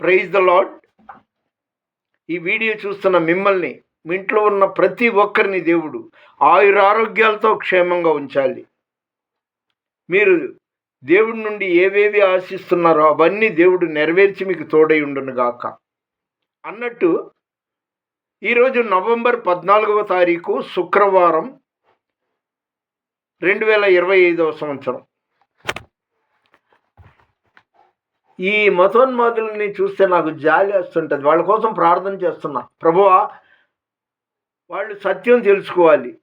Praise the Lord ఈ video చూస్తున్న మిమ్మల్ని మీ ఇంట్లో ఉన్న ప్రతి ఒక్కరిని దేవుడు ఆయురారోగ్యాలతో క్షేమంగా ఉంచాలి. మీరు దేవుడి నుండి ఏవేవి ఆశిస్తున్నారో అవన్నీ దేవుడు నెరవేర్చి మీకు తోడై ఉండును గాక. అన్నట్టు ఈరోజు నవంబర్ పద్నాలుగవ తారీఖు శుక్రవారం రెండు వేల ఇరవై ఐదవ సంవత్సరం. ఈ మతోన్మాదుల్ని చూస్తే నాకు జాలి వస్తుంటుంది. వాళ్ళ కోసం ప్రార్థన చేస్తున్నా. ప్రభువా వాళ్ళు సత్యం తెలుసుకోవాలి.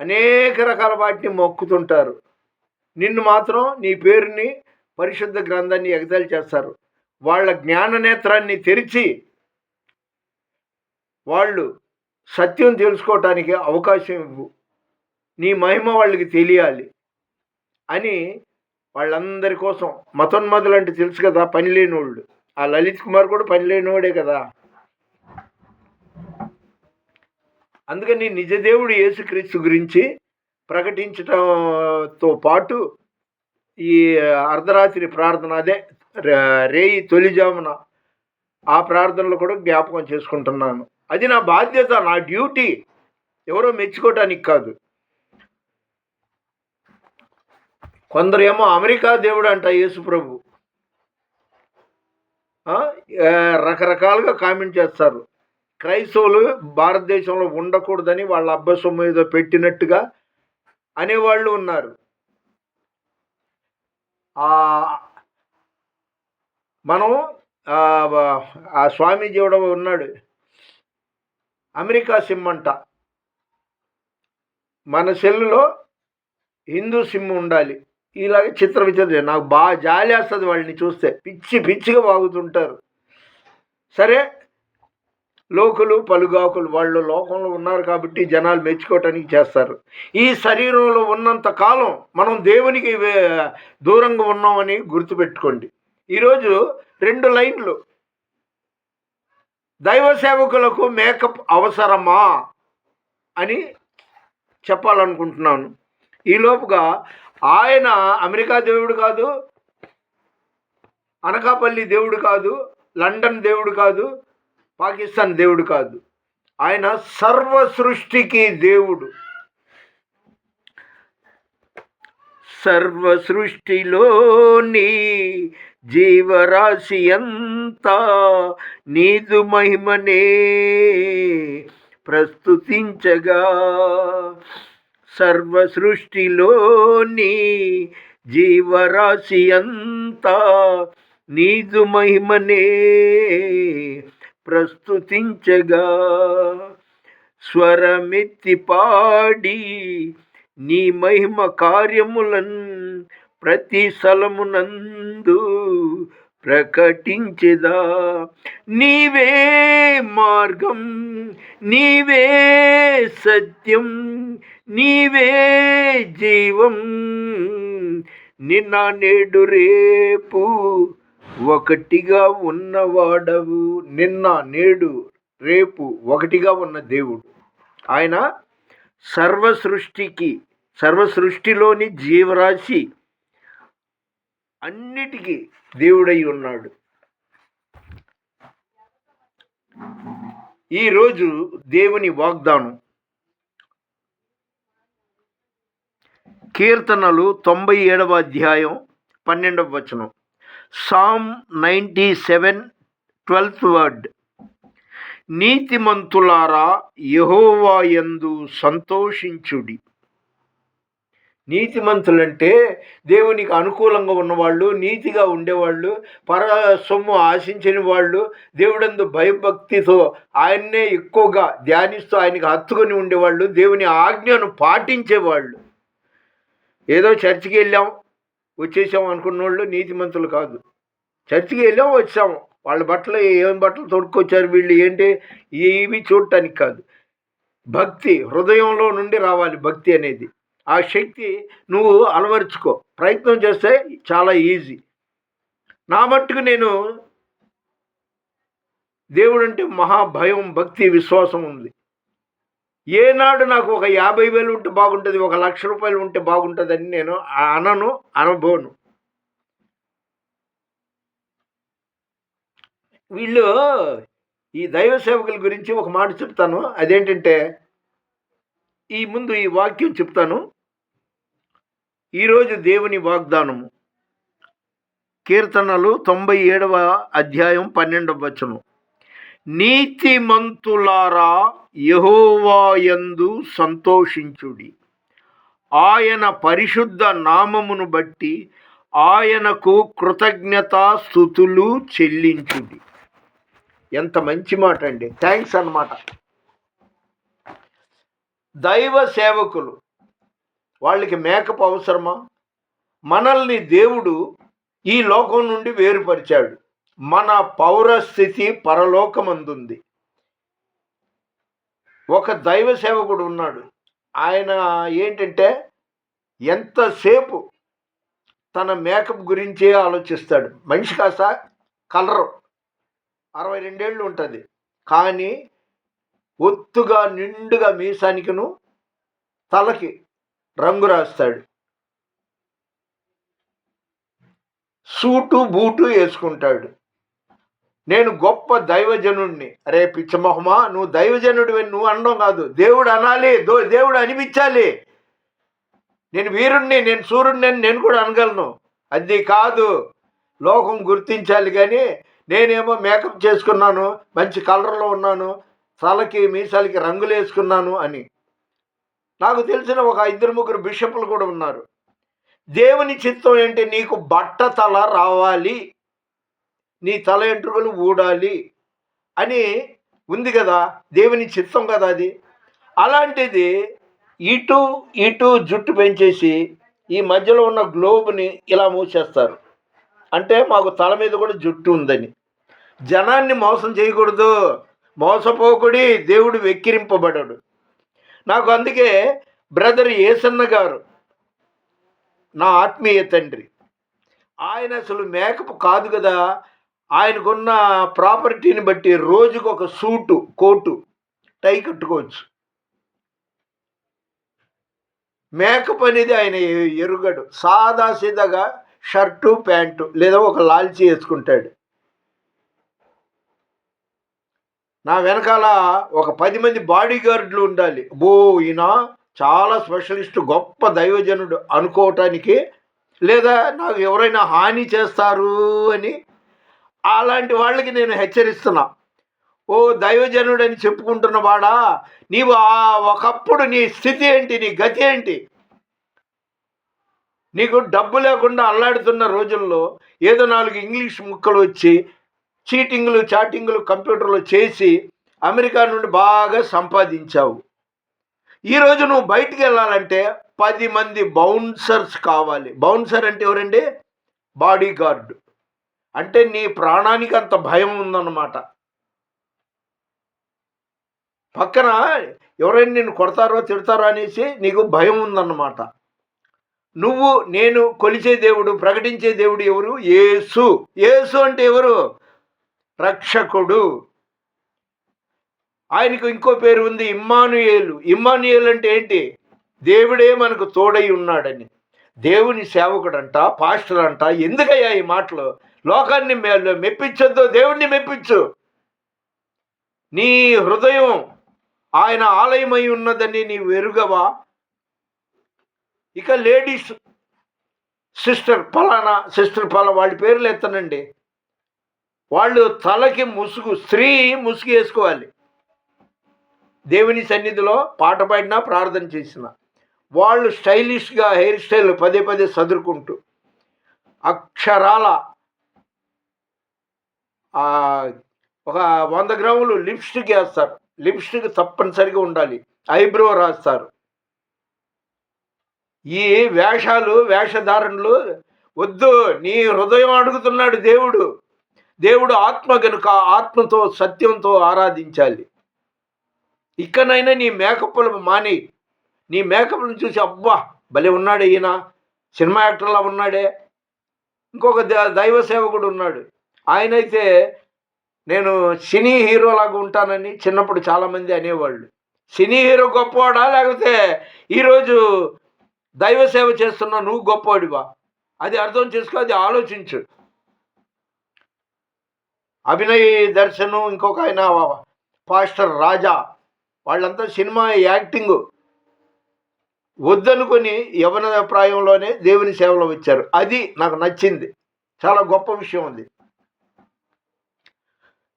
అనేక రకాల వాటిని మొక్కుతుంటారు. నిన్ను మాత్రం నీ పేరుని పరిశుద్ధ గ్రంథాన్ని ఎగతాళి చేస్తారు. వాళ్ళ జ్ఞాన నేత్రాన్ని తెరిచి వాళ్ళు సత్యం తెలుసుకోవటానికి అవకాశం ఇవ్వు. నీ మహిమ వాళ్ళకి తెలియాలి అని వాళ్ళందరి కోసం. మతోన్మదులు అంటే తెలుసు కదా పని లేనివాళ్ళు ఆ లలిత్ కుమార్ కూడా పని లేనివాడే కదా. అందుకని నిజదేవుడు యేసుక్రీస్తు గురించి ప్రకటించటంతో పాటు ఈ అర్ధరాత్రి ప్రార్థన అదే రే- రేయి తొలిజామున ఆ ప్రార్థనలు కూడా జ్ఞాపకం చేసుకుంటున్నాను. అది నా బాధ్యత నా డ్యూటీ. ఎవరో మెచ్చుకోవటానికి కాదు. కొందరు ఏమో అమెరికా దేవుడు అంట యేసుప్రభు రకరకాలుగా కామెంట్ చేస్తారు. క్రైస్తవులు భారతదేశంలో ఉండకూడదని వాళ్ళ అబ్బ మీద ఏదో పెట్టినట్టుగా అనేవాళ్ళు ఉన్నారు. మనం ఆ, ఆ స్వామీజీ ఉన్నాడు. అమెరికా సిమ్ అంట. మన సెల్లులో హిందూ సిమ్ ఉండాలి. ఇలాగ చిత్ర విచిత్ర నాకు బాగా జాలి వేస్తుంది వాళ్ళని చూస్తే. పిచ్చి పిచ్చిగా వాగుతుంటారు సరే లోకులు పలుగాకులు వాళ్ళు లోకంలో ఉన్నారు కాబట్టి జనాలు మెచ్చుకోవటానికి చేస్తారు. ఈ శరీరంలో ఉన్నంత కాలం మనం దేవునికి దూరంగా ఉన్నామని గుర్తుపెట్టుకోండి. ఈరోజు రెండు లైన్లు. దైవ సేవకులకు మేకప్ అవసరమా అని చెప్పాలనుకుంటున్నాను. ఈ లోపుగా ఆయన అమెరికా దేవుడు కాదు అనకాపల్లి దేవుడు కాదు లండన్ దేవుడు కాదు పాకిస్తాన్ దేవుడు కాదు. ఆయన సర్వ సృష్టికి దేవుడు. సర్వ సృష్టిలోని జీవరాశి అంతా నీదు మహిమనే ప్రస్తుతించగా. సర్వ సృష్టిలోని జీవరాశి అంతా నీదు మహిమనే ప్రస్తుతించగా. స్వరమెత్తి పాడి నీ మహిమ కార్యములన్ ప్రతి స్థలమునందు ప్రకటించదా. నీవే మార్గం నీవే సత్యం నీవే జీవం నిన్న నేడు రేపు ఒకటిగా ఉన్నవాడవు నిన్న నేడు రేపు ఒకటిగా ఉన్న దేవుడు. ఆయన సర్వ సృష్టికి సర్వ సృష్టిలోని జీవరాశి అన్నిటికీ దేవుడై ఉన్నాడు. ఈరోజు దేవుని వాగ్దానం కీర్తనలు తొంభై ఏడవ అధ్యాయం పన్నెండవ వచనం. Psalm ninety seven twelfth word నీతిమంతులారా యహోవా ఎందు సంతోషించుడి. నీతిమంతులంటే దేవునికి అనుకూలంగా ఉన్నవాళ్ళు నీతిగా ఉండేవాళ్ళు పర సొమ్ము ఆశించని వాళ్ళు దేవుడందు భయభక్తితో ఆయన్నే ఎక్కువగా ధ్యానిస్తూ ఆయనకి హత్తుకొని ఉండేవాళ్ళు దేవుని ఆజ్ఞను పాటించేవాళ్ళు. ఏదో చర్చికి వెళ్ళాం వచ్చేసాం అనుకున్న వాళ్ళు నీతిమంతులు కాదు. చర్చికి వెళ్ళాం వచ్చాము వాళ్ళ బట్టలు ఏం బట్టలు తొడుక్కొచ్చారు వీళ్ళు ఏంటి? ఏవి చూడటానికి కాదు. భక్తి హృదయంలో నుండి రావాలి భక్తి అనేది. ఆ శక్తి నువ్వు అలవరుచుకో. ప్రయత్నం చేస్తే చాలా ఈజీ. నా మట్టుకు నేను దేవుడు అంటే మహాభయం భక్తి విశ్వాసం ఉంది. ఏనాడు నాకు ఒక యాభై వేలు ఉంటే బాగుంటుంది ఒక లక్ష రూపాయలు ఉంటే బాగుంటుందని నేను అనను అనుభవను వీళ్ళు ఈ దైవ సేవకుల గురించి ఒక మాట చెప్తాను. అదేంటంటే ఈ ముందు ఈ వాక్యం చెప్తాను. ఈరోజు దేవుని వాగ్దానము. కీర్తనలు తొంభై ఏడవ అధ్యాయం పన్నెండవ వచనం. నీతిమంతులారా యహోవాయందు సంతోషించుడి. ఆయన పరిశుద్ధ నామమును బట్టి ఆయనకు కృతజ్ఞతా స్థుతులు చెల్లించుడి. ఎంత మంచి మాట అండి థ్యాంక్స్ అన్నమాట. దైవ సేవకులు వాళ్ళకి మేకప్ అవసరమా? మనల్ని దేవుడు ఈ లోకం నుండి వేరుపరిచాడు. మన పౌరస్థితి పరలోకమందుంది. ఒక దైవ సేవకుడు ఉన్నాడు. ఆయన ఏంటంటే ఎంతసేపు తన మేకప్ గురించే ఆలోచిస్తాడు. మనిషి కాస్త కలరు. అరవై రెండేళ్ళు ఉంటుంది. కానీ ఒత్తుగా నిండుగా మీసానికిను తలకి రంగు రాస్తాడు. సూటు బూటు వేసుకుంటాడు. నేను గొప్ప దైవజనుడిని అరే పిచ్చమొహమా నువ్వు దైవజనుడివి నువ్వు అనడం కాదు. దేవుడు అనాలి దో- దేవుడు అనిపించాలి. నేను వీరుణ్ణి నేను సూర్యుడిని నేను కూడా అనగలను. అది కాదు. లోకం గుర్తించాలి కానీ నేనేమో మేకప్ చేసుకున్నాను మంచి కలర్లో ఉన్నాను తలకి మీసాలకి రంగులు వేసుకున్నాను అని. నాకు తెలిసిన ఒక ఇద్దరు ముగ్గురు బిషపులు కూడా ఉన్నారు. దేవుని చిత్తం ఏంటి? నీకు బట్ట తల రావాలి. నీ తల వెంట్రుకలు ఊడాలి అని ఉంది కదా దేవుని చిత్తం కదా అది. అలాంటిది ఇటు ఇటు జుట్టు పెంచేసి ఈ మధ్యలో ఉన్న గ్లోబ్ని ఇలా మూసేస్తారు. అంటే మాకు తల మీద కూడా జుట్టు ఉందని. జనాన్ని మోసం చేయకూడదు. మోసపోకుడి దేవుడు వెక్కిరింపబడడు. నాకు అందుకే బ్రదర్ ఏసన్న గారు నా ఆత్మీయ తండ్రి ఆయన అసలు మేకప్ కాదు కదా ఆయనకున్న ప్రాపర్టీని బట్టి రోజుకు ఒక సూటు కోటు టై కట్టుకోవచ్చు. మేకప్ అనేది ఆయన ఎరుగడు. సాదా సీదాగా షర్టు ప్యాంటు లేదా ఒక లాల్చీ వేసుకుంటాడు. నా వెనకాల ఒక పది మంది బాడీ గార్డులు ఉండాలి. బో ఈయన చాలా స్పెషలిస్ట్ గొప్ప దైవజనుడు అనుకోవటానికి లేదా నాకు ఎవరైనా హాని చేస్తారు అని అలాంటి వాళ్ళకి నేను హెచ్చరిస్తున్నా. ఓ దైవజనుడని చెప్పుకుంటున్న వాడా నీవు ఆ ఒకప్పుడు నీ స్థితి ఏంటి నీ గతి ఏంటి? నీకు డబ్బు లేకుండా అల్లాడుతున్న రోజుల్లో ఏదో నాలుగు ఇంగ్లీష్ ముక్కలు వచ్చి చీటింగ్లు చాటింగ్లు కంప్యూటర్లో చేసి అమెరికా నుండి బాగా సంపాదించావు. ఈరోజు నువ్వు బయటికి వెళ్ళాలంటే పది మంది బౌన్సర్స్ కావాలి. బౌన్సర్ అంటే ఎవరండి? బాడీ గార్డ్ అంటే నీ ప్రాణానికి అంత భయం ఉందన్నమాట. పక్కన ఎవరైనా నిన్ను కొడతారో తిడతారో అనేసి నీకు భయం ఉందన్నమాట. నువ్వు నేను కొలిచే దేవుడు ప్రకటించే దేవుడు ఎవరు? యేసు. యేసు అంటే ఎవరు? రక్షకుడు. ఆయనకు ఇంకో పేరు ఉంది ఇమ్మానుయేలు. ఇమ్మానుయేలు అంటే ఏంటి? దేవుడే మనకు తోడై ఉన్నాడని. దేవుని సేవకుడంట పాస్టర్ అంట ఎందుకయ్యా ఈ మాటలు? లోకాన్ని మె- మెప్పించొద్దు దేవుణ్ణి మెప్పించు. నీ హృదయం ఆయన ఆలయమై ఉన్నదని నీవు ఎరుగవా? ఇక లేడీస్ సిస్టర్ ఫలానా సిస్టర్ ఫలా వాళ్ళ పేర్లు ఎత్తనండి. వాళ్ళు తలకి ముసుగు స్త్రీ ముసుగు వేసుకోవాలి. దేవుని సన్నిధిలో పాట పాడినా ప్రార్థన చేసిన. వాళ్ళు స్టైలిష్గా హెయిర్ స్టైల్ పదే పదే సదురుకుంటూ. అక్షరాల ఒక వంద గ్రాములు లిప్స్టిక్ వేస్తారు. లిప్స్టిక్ తప్పనిసరిగా ఉండాలి. ఐబ్రో రాస్తారు. ఈ వేషాలు వేషధారణలు వద్దు. నీ హృదయం అడుగుతున్నాడు దేవుడు. దేవుడు ఆత్మ గనుక ఆత్మతో సత్యంతో ఆరాధించాలి. ఇక్కడైనా నీ మేకప్లు మాని నీ మేకప్లను చూసి అబ్బా భలే ఉన్నాడు ఈయన. సినిమా యాక్టర్లా ఉన్నాడే. ఇంకొక ద- దైవ సేవకుడు ఉన్నాడు. ఆయన అయితే నేను సినీ హీరోలాగా ఉంటానని చిన్నప్పుడు చాలామంది అనేవాళ్ళు. సినీ హీరో గొప్పవాడా? లేకపోతే ఈరోజు దైవ సేవ చేస్తున్నా నువ్వు గొప్పవాడివా? అది అర్థం చేసుకో అది ఆలోచించు. అభినయ్ దర్శనం ఇంకొక ఆయన పాస్టర్ రాజా. వాళ్ళంతా సినిమా యాక్టింగ్. వద్దనుకొని యవన ప్రాయంలోనే దేవుని సేవలో వచ్చారు. అది నాకు నచ్చింది. చాలా గొప్ప విషయం ఉంది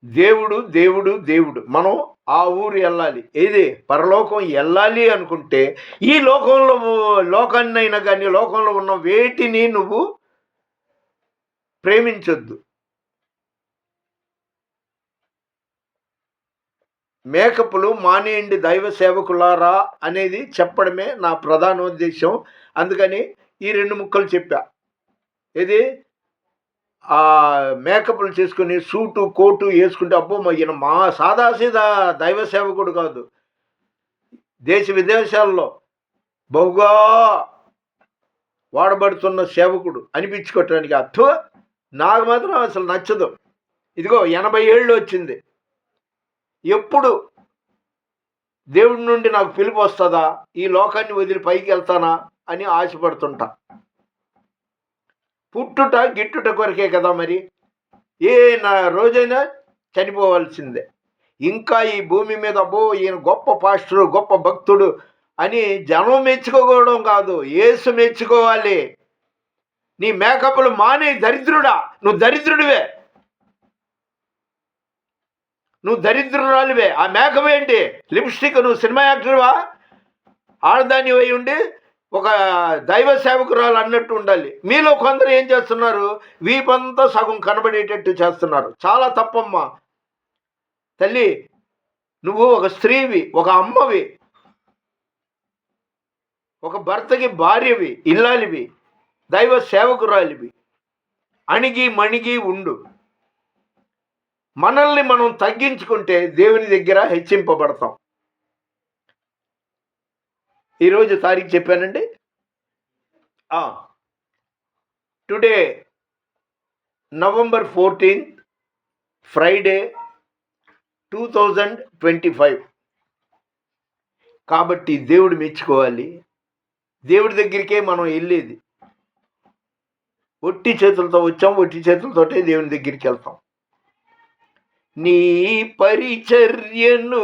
దేవుడు దేవుడు దేవుడు. మనం ఆ ఊరు వెళ్ళాలి. ఏది? పరలోకం వెళ్ళాలి అనుకుంటే ఈ లోకంలో లోకాన్నైనా కానీ లోకంలో ఉన్న వేటిని నువ్వు ప్రేమించొద్దు. మేకపులు మానేయండి దైవ సేవకులారా అనేది చెప్పడమే నా ప్రధాన ఉద్దేశం అందుకని ఈ రెండు ముక్కలు చెప్పా. ఇది మేకప్లు చేసుకుని సూటు కోటు వేసుకుంటే అబ్బో మా ఈయన మా సాదాసీదా దైవ సేవకుడు కాదు. దేశ విదేశాల్లో బహుగా వాడబడుతున్న సేవకుడు అనిపించుకోవటానికి అర్థం నాకు మాత్రం అసలు నచ్చదు. ఇదిగో ఎనభై ఏళ్ళు వచ్చింది. ఎప్పుడు దేవుడి నుండి నాకు పిలుపు వస్తుందా? ఈ లోకాన్ని వదిలి పైకి వెళ్తానా? అని ఆశపడుతుంటా. పుట్టుట గిట్టుట కొరకే కదా మరి? ఏ నా రోజైనా చనిపోవాల్సిందే. ఇంకా ఈ భూమి మీద అబ్బో ఈయన గొప్ప పాస్టరు గొప్ప భక్తుడు అని జనం మెచ్చుకోవడం కాదు ఏసు మెచ్చుకోవాలి. నీ మేకప్లు మానే దరిద్రుడా? నువ్వు దరిద్రుడివే. నువ్వు దరిద్రురాలివే. ఆ మేకప్ ఏంటి? లిప్స్టిక్ నువ్వు సినిమా యాక్టర్వా? ఆడదాని అయి ఉండి ఒక దైవ సేవకురాలు అన్నట్టు ఉండాలి. మీలో కొందరు ఏం చేస్తున్నారు? వీపంతా సగం కనబడేటట్టు చేస్తున్నారు. చాలా తప్పమ్మా. తల్లి నువ్వు ఒక స్త్రీవి ఒక అమ్మవి ఒక భర్తకి భార్యవి ఇల్లాలివి దైవ సేవకురాలివి. అణిగి మణిగి ఉండు. మనల్ని మనం తగ్గించుకుంటే దేవుని దగ్గర హెచ్చింపబడతాం. ఈరోజు తారీఖు చెప్పానండి. Today November fourteenth Friday two thousand twenty five. కాబట్టి దేవుడు మెచ్చుకోవాలి. దేవుడి దగ్గరికే మనం వెళ్ళేది. ఒట్టి చేతులతో వచ్చాం ఒట్టి చేతులతోటే దేవుని దగ్గరికి వెళ్తాం. నీ పరిచర్యను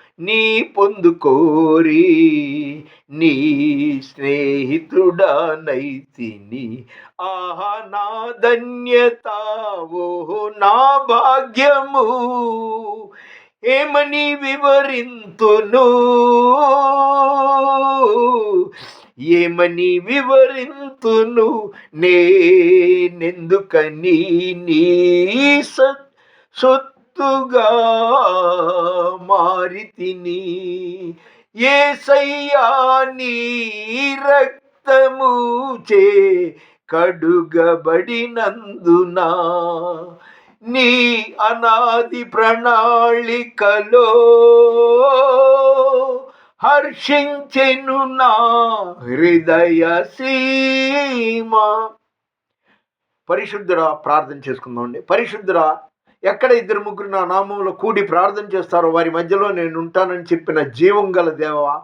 నీ పొందుకోరి నీ స్నేహితుడనైతిని. ఆహా నా ధన్యత ఓహో నా భాగ్యము. ఏమని వివరింతును? ఏమని వివరింతును? నేనెందుకని నీ సత్ ఎత్తుగా మారి తిని ఏసయ్యా నీ రక్తము చే కడుగబడినందునా నీ అనాది ప్రణాళికలో హర్షించెను నా హృదయ సీమ. పరిశుద్ధురా ప్రార్థన చేసుకుందామండి. పరిశుద్ధురా ఎక్కడ ఇద్దరు ముగ్గురు నా నామంలో కూడి ప్రార్థన చేస్తారో వారి మధ్యలో నేను ఉంటానని చెప్పిన జీవం గల దేవా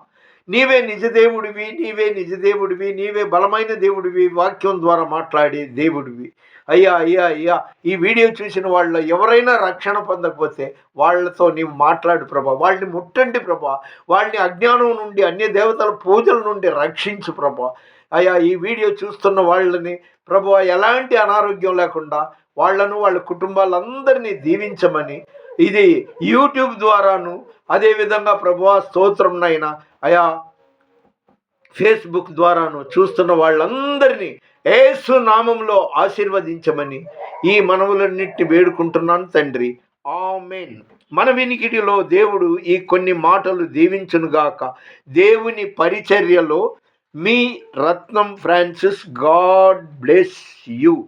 నీవే నిజదేవుడివి నీవే నిజదేవుడివి నీవే బలమైన దేవుడివి వాక్యం ద్వారా మాట్లాడే దేవుడివి. అయ్యా అయ్యా అయ్యా ఈ వీడియో చూసిన వాళ్ళు ఎవరైనా రక్షణ పొందకపోతే వాళ్ళతో నీవు మాట్లాడు ప్రభా. వాళ్ళని ముట్టండి ప్రభా. వాళ్ళని అజ్ఞానం నుండి అన్య దేవతల పూజల నుండి రక్షించు ప్రభా. అయ్యా ఈ వీడియో చూస్తున్న వాళ్ళని ప్రభు ఎలాంటి అనారోగ్యం లేకుండా వాళ్ళను వాళ్ళ కుటుంబాలందరినీ దీవించమని ఇది యూట్యూబ్ ద్వారాను అదేవిధంగా ప్రభా స్తోత్రం అయినా అయా ఫేస్బుక్ ద్వారాను చూస్తున్న వాళ్ళందరినీ ఏసు నామంలో ఆశీర్వదించమని ఈ మనవులన్నింటిని వేడుకుంటున్నాను తండ్రి. ఆమెన్. మన వినికిడిలో దేవుడు ఈ కొన్ని మాటలు దీవించునుగాక దేవుని పరిచర్యలో మీ Ratnam Francis God bless you.